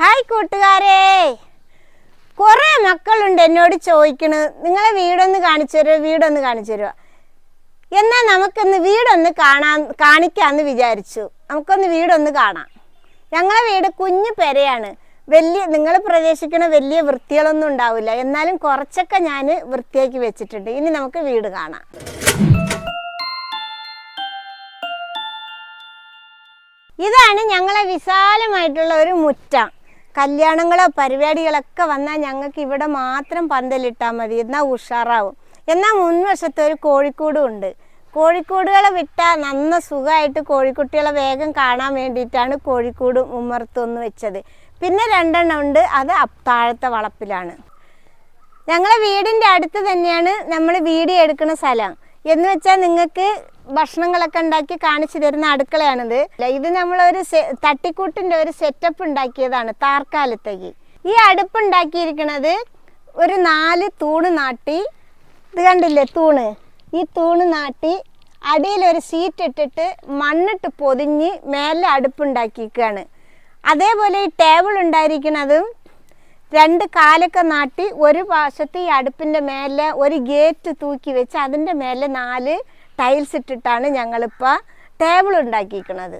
Hi കൂട്ടുകാരെ. കുറേ മക്കളുണ്ട് എന്നോട് ചോദിക്കണ്. നിങ്ങളെ വീടൊന്ന് കാണിച്ചു തരുമോ വീടൊന്ന് കാണിച്ചു തരുമോ എന്നാൽ നമുക്കൊന്ന് വീടൊന്ന് കാണാൻ കാണിക്കാമെന്ന് വിചാരിച്ചു. നമുക്കൊന്ന് വീടൊന്ന് കാണാം. ഞങ്ങളെ വീട് കുഞ്ഞു പെരയാണ്. വലിയ നിങ്ങൾ പ്രതീക്ഷിക്കുന്ന വലിയ വൃത്തികളൊന്നും ഉണ്ടാവില്ല. എന്നാലും കുറച്ചൊക്കെ ഞാൻ വൃത്തിയാക്കി വെച്ചിട്ടുണ്ട്. ഇനി നമുക്ക് വീട് കാണാം. ഇതാണ് ഞങ്ങളെ വിശാലമായിട്ടുള്ള ഒരു മുറ്റം. കല്യാണങ്ങളോ പരിപാടികളൊക്കെ വന്നാൽ ഞങ്ങൾക്ക് ഇവിടെ മാത്രം പന്തലിട്ടാൽ മതി. എന്നാൽ ഉഷാറാവും. എന്നാൽ മുൻവശത്ത് ഒരു കോഴിക്കൂടും ഉണ്ട്. കോഴിക്കൂടുകളെ വിട്ടാൽ നന്ന സുഖമായിട്ട് കോഴിക്കുട്ടികളെ വേഗം കാണാൻ വേണ്ടിയിട്ടാണ് കോഴിക്കൂട് ഉമ്മർത്തൊന്ന് വെച്ചത്. പിന്നെ രണ്ടെണ്ണം ഉണ്ട്. അത് താഴത്തെ വളപ്പിലാണ്. ഞങ്ങളെ വീടിന്റെ അടുത്ത് തന്നെയാണ് നമ്മൾ വീഡിയോ എടുക്കുന്ന സ്ഥലം. എന്ന് വെച്ചാൽ നിങ്ങൾക്ക് ഭക്ഷണങ്ങളൊക്കെ ഉണ്ടാക്കി കാണിച്ചു തരുന്ന അടുക്കളയാണിത്. ഇത് നമ്മളൊരു ഒരു തട്ടിക്കൂട്ടിന്റെ ഒരു സെറ്റപ്പ് ഉണ്ടാക്കിയതാണ് താർക്കാലത്തേക്ക് ഈ അടുപ്പ് ഉണ്ടാക്കിയിരിക്കുന്നത് ഒരു നാല് തൂണ് നാട്ടി ഇത് കണ്ടില്ലേ തൂണ്? ഈ തൂണ് നാട്ടി അടിയിലൊരു സീറ്റ് ഇട്ടിട്ട് മണ്ണിട്ട് പൊതിഞ്ഞ് മേലെ അടുപ്പുണ്ടാക്കിയിരിക്കുകയാണ് അതേപോലെ ഈ ടേബിൾ ഉണ്ടായിരിക്കുന്നതും രണ്ട് കാലൊക്കെ നാട്ടി ഒരു വശത്ത് ഈ അടുപ്പിന്റെ മേലെ ഒരു ഗേറ്റ് തൂക്കി വെച്ച് അതിന്റെ മേലെ നാല് ടൈൽസ് ഇട്ടിട്ടാണ് ഞങ്ങളിപ്പോൾ ടേബിൾ ഉണ്ടാക്കിയിരിക്കുന്നത്.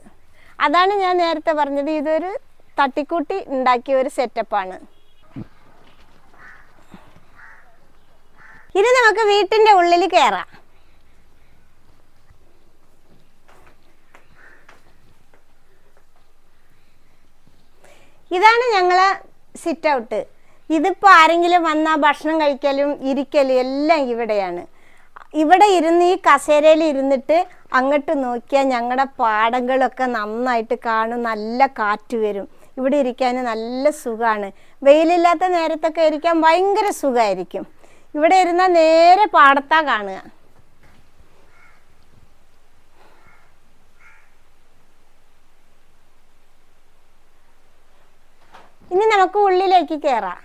അതാണ് ഞാൻ നേരത്തെ പറഞ്ഞത് ഇതൊരു തട്ടിക്കൂട്ടി ഉണ്ടാക്കിയ ഒരു സെറ്റപ്പാണ് ഇനി നമുക്ക് വീട്ടിന്റെ ഉള്ളിൽ കയറാം ഇതാണ് ഞങ്ങളെ സിറ്റ് ഔട്ട് ഇതിപ്പോൾ ആരെങ്കിലും വന്നാൽ ഭക്ഷണം കഴിക്കലും ഇരിക്കലും എല്ലാം ഇവിടെയാണ്. ഇവിടെ ഇരുന്ന് ഈ കസേരയിൽ ഇരുന്നിട്ട് അങ്ങോട്ട് നോക്കിയാൽ ഞങ്ങളുടെ പാടങ്ങളൊക്കെ നന്നായിട്ട് കാണും നല്ല കാറ്റ് വരും. ഇവിടെ ഇരിക്കാൻ നല്ല സുഖമാണ് വെയിലില്ലാത്ത നേരത്തൊക്കെ ഇരിക്കാൻ ഭയങ്കര സുഖമായിരിക്കും ഇവിടെ ഇരുന്നാൽ നേരെ പാടത്താ കാണുക. ഇനി നമുക്ക് ഉള്ളിലേക്ക് കയറാം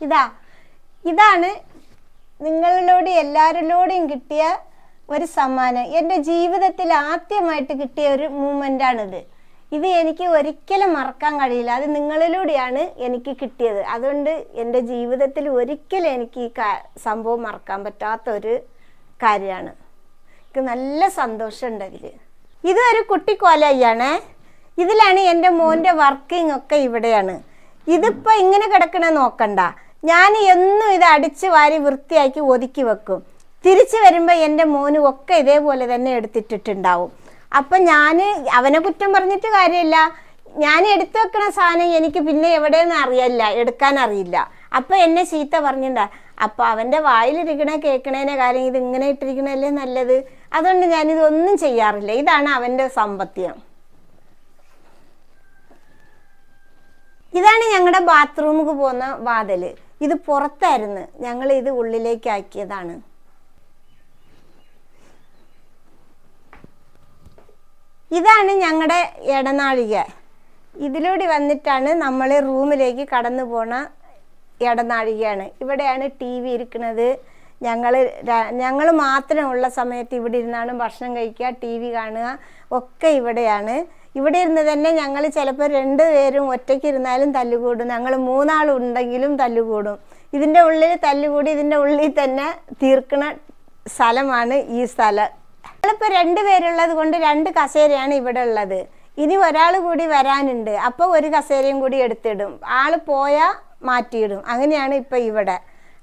ഇതാ ഇതാണ് നിങ്ങളിലൂടെ എല്ലാവരിലൂടെയും കിട്ടിയ ഒരു സമ്മാനം. എന്റെ ജീവിതത്തിൽ ആദ്യമായിട്ട് കിട്ടിയ ഒരു മൂമെന്റാണിത് ഇത് എനിക്ക് ഒരിക്കലും മറക്കാൻ കഴിയില്ല. അത് നിങ്ങളിലൂടെയാണ് എനിക്ക് കിട്ടിയത്. അതുകൊണ്ട് എന്റെ ജീവിതത്തിൽ ഒരിക്കലും എനിക്ക് ഈ സംഭവം മറക്കാൻ പറ്റാത്ത ഒരു കാര്യമാണ്. എനിക്ക് നല്ല സന്തോഷമുണ്ട് അതിൽ ഇതൊരു കുട്ടിക്കോലയ്യാണേ ഇതിലാണ് എന്റെ മോന്റെ വർക്കിംഗ് ഒക്കെ ഇവിടെയാണ്. ഇതിപ്പോൾ ഇങ്ങനെ കിടക്കണ നോക്കണ്ട. ഞാൻ എന്നും ഇത് അടിച്ച് വാരി വൃത്തിയാക്കി ഒതുക്കി വെക്കും. തിരിച്ചു വരുമ്പോൾ എന്റെ മോനും ഒക്കെ ഇതേപോലെ തന്നെ എടുത്തിട്ടിട്ടുണ്ടാവും. അപ്പം ഞാൻ അവനെ കുറ്റം പറഞ്ഞിട്ട് കാര്യമില്ല. ഞാൻ എടുത്തു വെക്കണ സാധനം എനിക്ക് പിന്നെ എവിടെയെന്ന് അറിയില്ല എടുക്കാൻ അറിയില്ല. അപ്പം എന്നെ ചീത്ത പറഞ്ഞിട്ടുണ്ടാ അപ്പം അവന്റെ വായിലിരിക്കണ കേൾക്കണേനെ കാര്യം ഇത് ഇങ്ങനെ ഇട്ടിരിക്കണല്ലേ നല്ലത്? അതുകൊണ്ട് ഞാനിതൊന്നും ചെയ്യാറില്ല. ഇതാണ് അവന്റെ സമ്പത്യം ഇതാണ് ഞങ്ങളുടെ ബാത്റൂമിൽ പോകുന്ന വാതിൽ ഇത് പുറത്തായിരുന്നു. ഞങ്ങൾ ഇത് ഉള്ളിലേക്കാക്കിയതാണ്. ഇതാണ് ഞങ്ങളുടെ ഇടനാഴിക. ഇതിലൂടെ വന്നിട്ടാണ് നമ്മൾ റൂമിലേക്ക് കടന്നു പോണ ഇടനാഴികയാണ്. ഇവിടെയാണ് ടി വി ഇരിക്കുന്നത്. ഞങ്ങൾ ഞങ്ങൾ മാത്രമുള്ള സമയത്ത് ഇവിടെ ഇരുന്നാണ് ഭക്ഷണം കഴിക്കുക ടി വി കാണുക. ഒക്കെ ഇവിടെയാണ്. ഇവിടെ ഇരുന്ന് തന്നെ ഞങ്ങൾ ചിലപ്പോൾ രണ്ട് പേരും ഒറ്റയ്ക്ക് ഇരുന്നാലും തല്ലുകൂടും. ഞങ്ങൾ മൂന്നാളുണ്ടെങ്കിലും തല്ലുകൂടും. ഇതിന്റെ ഉള്ളിൽ തല്ലുകൂടി ഇതിന്റെ ഉള്ളിൽ തന്നെ തീർക്കണ സ്ഥലമാണ് ഈ സ്ഥലം. ഞങ്ങളിപ്പോൾ രണ്ട് പേരുള്ളത് കൊണ്ട് രണ്ട് കസേരയാണ് ഇവിടെ ഉള്ളത്. ഇനി ഒരാൾ കൂടി വരാനുണ്ട്. അപ്പോൾ ഒരു കസേരയും കൂടി എടുത്തിടും. ആൾ പോയാൽ മാറ്റിയിടും. അങ്ങനെയാണ് ഇപ്പോൾ ഇവിടെ.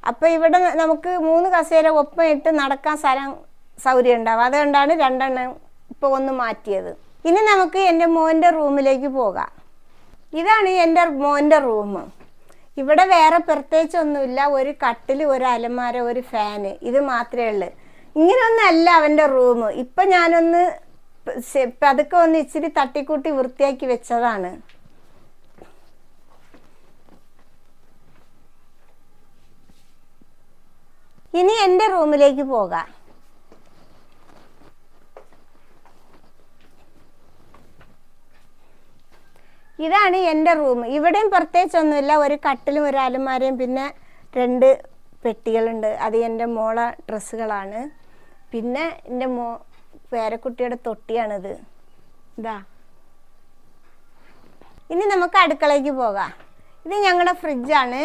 അപ്പോൾ ഇവിടെ നമുക്ക് മൂന്ന് കസേര ഒപ്പം ഇട്ട് നടക്കാൻ സ്ഥലം സൗകര്യം ഉണ്ടാവും. അതുകൊണ്ടാണ് രണ്ടെണ്ണം ഇപ്പോൾ ഒന്ന് മാറ്റിയത്. ഇനി നമുക്ക് എന്റെ മോന്റെ റൂമിലേക്ക് പോകാം. ഇതാണ് എന്റെ മോന്റെ റൂം. ഇവിടെ വേറെ പ്രത്യേകിച്ചൊന്നുമില്ല. ഒരു കട്ടിൽ ഒരു അലമാര ഒരു ഫാന് ഇത് മാത്രമേ ഉള്ളൂ. ഇങ്ങനെയൊന്നല്ല അവന്റെ റൂം. ഇപ്പം ഞാനൊന്ന് പതുക്കെ ഒന്ന് ഇച്ചിരി തട്ടിക്കൂട്ടി വൃത്തിയാക്കി വെച്ചതാണ്. ഇനി എന്റെ റൂമിലേക്ക് പോകാം. ഇതാണ് എന്റെ റൂം. ഇവിടെയും പ്രത്യേകിച്ചൊന്നുമില്ല. ഒരു കട്ടിലും ഒരു അലമാരയും പിന്നെ രണ്ട് പെട്ടികളുണ്ട്. അത് എന്റെ മോളെ ഡ്രസ്സുകളാണ്. പിന്നെ എന്റെ മോ പേരക്കുട്ടിയുടെ തൊട്ടിയാണിത്. ഇതാ. ഇനി നമുക്ക് അടുക്കളയ്ക്ക് പോകാം. ഇത് ഞങ്ങളുടെ ഫ്രിഡ്ജാണ്.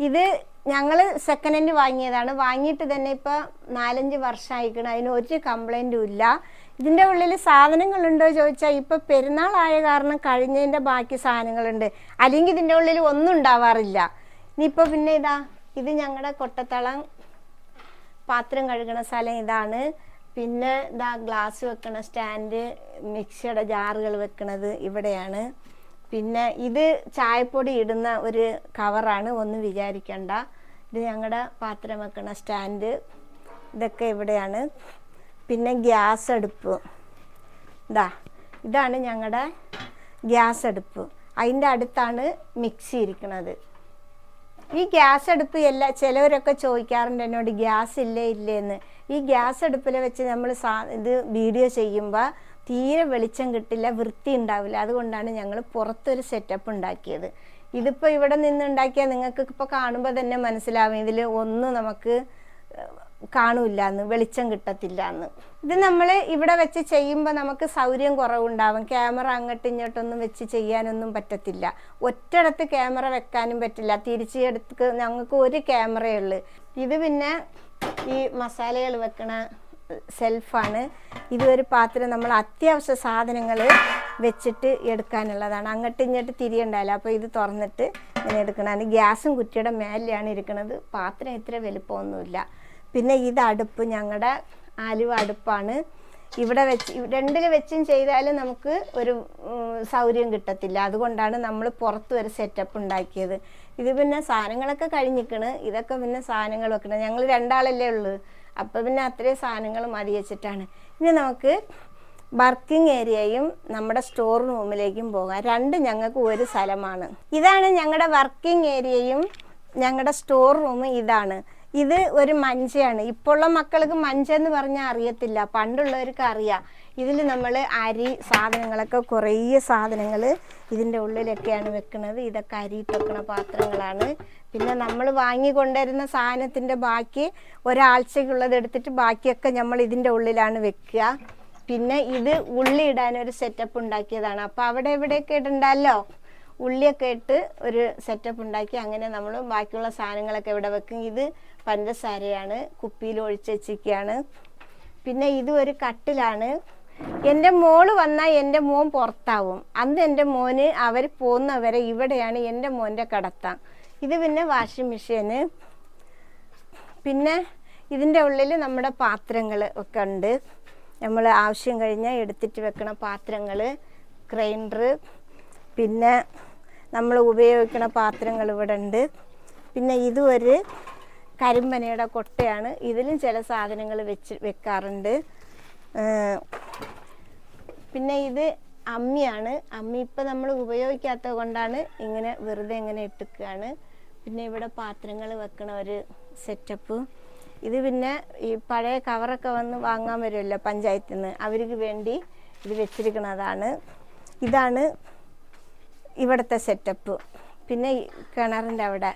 ഇത് ഞങ്ങൾ സെക്കൻഡ് ഹാൻഡ് വാങ്ങിയതാണ്. വാങ്ങിയിട്ട് തന്നെ ഇപ്പോൾ നാലഞ്ച് വർഷമായിക്കണം. അതിന് ഒരു കംപ്ലൈന്റും ഇല്ല. ഇതിന്റെ ഉള്ളിൽ സാധനങ്ങളുണ്ടോ ചോദിച്ചാൽ ഇപ്പോൾ പെരുന്നാളായ കാരണം കഴിഞ്ഞതിന്റെ ബാക്കി സാധനങ്ങളുണ്ട്. അല്ലെങ്കിൽ ഇതിന്റെ ഉള്ളിൽ ഒന്നും ഉണ്ടാവാറില്ല. ഇനിയിപ്പോൾ പിന്നെ ഇതാ ഇത് ഞങ്ങളുടെ കൊട്ടത്തളം പാത്രം കഴുകണ സ്ഥലം ഇതാണ്. പിന്നെ ഇതാ ഗ്ലാസ് വെക്കണ സ്റ്റാൻഡ് മിക്സിയുടെ ജാറുകൾ വെക്കണത് ഇവിടെയാണ്. പിന്നെ ഇത് ചായപ്പൊടി ഇടുന്ന ഒരു കവറാണ് ഒന്നും വിചാരിക്കണ്ട. ഇത് ഞങ്ങളുടെ പാത്രം വെക്കണ സ്റ്റാൻഡ് ഇതൊക്കെ ഇവിടെയാണ്. പിന്നെ ഗ്യാസ് അടുപ്പ്. ഇതാ ഇതാണ് ഞങ്ങളുടെ ഗ്യാസ് അടുപ്പ്. അതിന്റെ അടുത്താണ് മിക്സി ഇരിക്കുന്നത് ഈ ഗ്യാസ് അടുപ്പ് എല്ലാ ചിലവരൊക്കെ ചോദിക്കാറുണ്ട് എന്നോട് ഗ്യാസ് ഇല്ലേ ഇല്ലേ എന്ന്. ഈ ഗ്യാസ് അടുപ്പിൽ വെച്ച് നമ്മൾ സാ ഇത് വീഡിയോ ചെയ്യുമ്പോൾ തീരെ വെളിച്ചം കിട്ടില്ല വൃത്തി ഉണ്ടാവില്ല. അതുകൊണ്ടാണ് ഞങ്ങൾ പുറത്തൊരു സെറ്റപ്പ് ഉണ്ടാക്കിയത്. ഇതിപ്പോൾ ഇവിടെ നിന്ന് ഉണ്ടാക്കിയാൽ നിങ്ങൾക്ക് ഇപ്പോൾ കാണുമ്പോൾ തന്നെ മനസ്സിലാവും. ഇതിൽ ഒന്ന് നമുക്ക് കാണൂല എന്ന് വെളിച്ചം കിട്ടത്തില്ല എന്ന് ഇത് നമ്മൾ ഇവിടെ വെച്ച് ചെയ്യുമ്പോൾ നമുക്ക് സൗകര്യം കുറവുണ്ടാവും. ക്യാമറ അങ്ങോട്ടും ഇങ്ങോട്ടൊന്നും വെച്ച് ചെയ്യാനൊന്നും പറ്റത്തില്ല. ഒറ്റയിടത്ത് ക്യാമറ വെക്കാനും പറ്റില്ല. തിരിച്ച് എടുത്ത് ഞങ്ങൾക്ക് ഒരു ക്യാമറയേ ഉള്ളൂ. ഇത് പിന്നെ ഈ മസാലകൾ വെക്കണ സെൽഫാണ്. ഇത് ഒരു പാത്രം നമ്മൾ അത്യാവശ്യ സാധനങ്ങൾ വെച്ചിട്ട് എടുക്കാനുള്ളതാണ്. അങ്ങോട്ട് ഇങ്ങോട്ട് തിരിയണ്ടല്ലോ അപ്പോൾ ഇത് തുറന്നിട്ട് ഇങ്ങനെ എടുക്കണം. ഗ്യാസും കുറ്റിയുടെ മേലെയാണ് ഇരിക്കുന്നത് പാത്രം ഇത്ര വലുപ്പമൊന്നുമില്ല. പിന്നെ ഇത് അടുപ്പ് ഞങ്ങളുടെ ആലുവ അടുപ്പാണ്. ഇവിടെ വെച്ച് രണ്ടിൽ വെച്ചും ചെയ്താലും നമുക്ക് ഒരു സൗകര്യം കിട്ടത്തില്ല. അതുകൊണ്ടാണ് നമ്മൾ പുറത്ത് ഒരു സെറ്റപ്പ് ഉണ്ടാക്കിയത്. ഇത് പിന്നെ സാധനങ്ങളൊക്കെ കഴിഞ്ഞിക്കണ്. ഇതൊക്കെ പിന്നെ സാധനങ്ങൾ വെക്കണം. ഞങ്ങൾ രണ്ടാളല്ലേ ഉള്ളൂ. അപ്പോൾ പിന്നെ അത്രയും സാധനങ്ങൾ മതി വെച്ചിട്ടാണ്. ഇനി നമുക്ക് വർക്കിംഗ് ഏരിയയും നമ്മുടെ സ്റ്റോർ റൂമിലേക്കും പോകാം. രണ്ട് ഞങ്ങൾക്ക് ഒരു സ്ഥലമാണ്. ഇതാണ് ഞങ്ങളുടെ വർക്കിംഗ് ഏരിയയും ഞങ്ങളുടെ സ്റ്റോർ റൂം ഇതാണ്. ഇത് ഒരു മഞ്ചയാണ്. ഇപ്പോഴുള്ള മക്കൾക്ക് മഞ്ച എന്ന് പറഞ്ഞാൽ അറിയത്തില്ല. പണ്ടുള്ളവർക്ക് അറിയാം. ഇതിൽ നമ്മൾ അരി സാധനങ്ങളൊക്കെ കുറേ സാധനങ്ങൾ ഇതിന്റെ ഉള്ളിലൊക്കെയാണ് വെക്കുന്നത് ഇതൊക്കെ അരി വെക്കുന്ന പാത്രങ്ങളാണ്. പിന്നെ നമ്മൾ വാങ്ങിക്കൊണ്ടുവരുന്ന സാധനത്തിന്റെ ബാക്കി ഒരാഴ്ചയ്ക്കുള്ളത് എടുത്തിട്ട് ബാക്കിയൊക്കെ നമ്മൾ ഇതിന്റെ ഉള്ളിലാണ് വെക്കുക. പിന്നെ ഇത് ഉള്ളി ഇടാൻ ഒരു സെറ്റപ്പ് ഉണ്ടാക്കിയതാണ്. അപ്പോൾ അവിടെ എവിടെയൊക്കെ ഇടണ്ടല്ലോ ഉള്ളിയൊക്കെ ഇട്ട് ഒരു സെറ്റപ്പ് ഉണ്ടാക്കി. അങ്ങനെ നമ്മൾ ബാക്കിയുള്ള സാധനങ്ങളൊക്കെ ഇവിടെ വെക്കും. ഇത് പഞ്ചസാരയാണ് കുപ്പിയിൽ ഒഴിച്ച് വെച്ചിരിക്കുകയാണ്. പിന്നെ ഇത് ഒരു കട്ടിലാണ്. എന്റെ മോൾ വന്നാൽ എന്റെ മോൻ പുറത്താവും. അന്ന് എന്റെ മോന് അവർ പോകുന്നവരെ ഇവിടെയാണ് എന്റെ മോന്റെ കടത്ത. ഇത് പിന്നെ വാഷിംഗ് മെഷീന് പിന്നെ ഇതിന്റെ ഉള്ളിൽ നമ്മുടെ പാത്രങ്ങൾ ഒക്കെ ഉണ്ട്. നമ്മൾ ആവശ്യം കഴിഞ്ഞാൽ എടുത്തിട്ട് വെക്കണ പാത്രങ്ങൾ ഗ്രൈൻഡർ പിന്നെ നമ്മൾ ഉപയോഗിക്കുന്ന പാത്രങ്ങൾ ഇവിടെ ഉണ്ട്. പിന്നെ ഇതും ഒരു കരിമ്പനയുടെ കൊട്ടയാണ്. ഇതിലും ചില സാധനങ്ങൾ വെച്ച് വെക്കാറുണ്ട്. പിന്നെ ഇത് അമ്മിയാണ്. അമ്മി ഇപ്പം നമ്മൾ ഉപയോഗിക്കാത്തത് കൊണ്ടാണ് ഇങ്ങനെ വെറുതെ ഇങ്ങനെ ഇട്ടിക്കുകയാണ് പിന്നെ ഇവിടെ പാത്രങ്ങൾ വെക്കണ ഒരു സെറ്റപ്പ് ഇത് പിന്നെ ഈ പഴയ കവറൊക്കെ വന്ന് വാങ്ങാൻ വരുമല്ലോ പഞ്ചായത്തിൽ നിന്ന് അവർക്ക് വേണ്ടി ഇത് വെച്ചിരിക്കുന്നതാണ് ഇതാണ് ഇവിടുത്തെ സെറ്റപ്പ് പിന്നെ കിണറിന്റെ അവിടെ.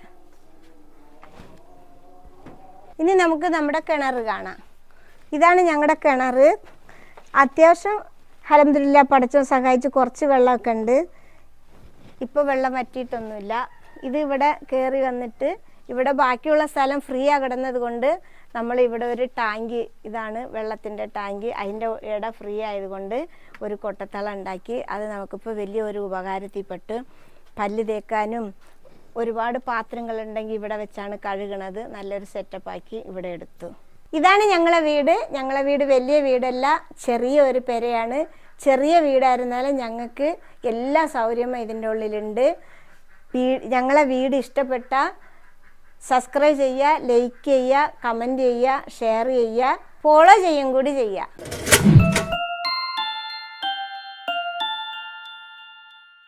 ഇനി നമുക്ക് നമ്മുടെ കിണർ കാണാം. ഇതാണ് ഞങ്ങളുടെ കിണർ. അത്യാവശ്യം ഹലംദുലില്ല പടച്ചോ സഹായിച്ച് കുറച്ച് വെള്ളമൊക്കെ ഉണ്ട്. ഇപ്പോൾ വെള്ളം വറ്റിയിട്ടൊന്നുമില്ല. ഇത് ഇവിടെ കയറി വന്നിട്ട് ഇവിടെ ബാക്കിയുള്ള സ്ഥലം ഫ്രീ ആ കിടന്നത് കൊണ്ട് നമ്മൾ ഇവിടെ ഒരു ടാങ്ക് ഇതാണ് വെള്ളത്തിന്റെ ടാങ്ക്. അതിന്റെ ഇട ഫ്രീ ആയതുകൊണ്ട് ഒരു കൊട്ടത്തള ഉണ്ടാക്കി. അത് നമുക്കിപ്പോൾ വലിയൊരു ഉപകാരത്തിൽപ്പെട്ട്. പല്ല് തേക്കാനും ഒരുപാട് പാത്രങ്ങളുണ്ടെങ്കിൽ ഇവിടെ വെച്ചാണ് കഴുകണത്. നല്ലൊരു സെറ്റപ്പാക്കി ഇവിടെ എടുത്തു. ഇതാണ് ഞങ്ങളെ വീട്. ഞങ്ങളെ വീട് വലിയ വീടല്ല ചെറിയ ഒരു പെരയാണ്. ചെറിയ വീടായിരുന്നാലും ഞങ്ങൾക്ക് എല്ലാ സൗകര്യവും ഇതിന്റെ ഉള്ളിലുണ്ട്. വീ ഞങ്ങളെ വീട് ഇഷ്ടപ്പെട്ട സബ്സ്ക്രൈബ് ചെയ്യുക ലൈക്ക് ചെയ്യുക കമന്റ് ചെയ്യുക ഷെയർ ചെയ്യുക ഫോളോ ചെയ്യും കൂടി ചെയ്യുക.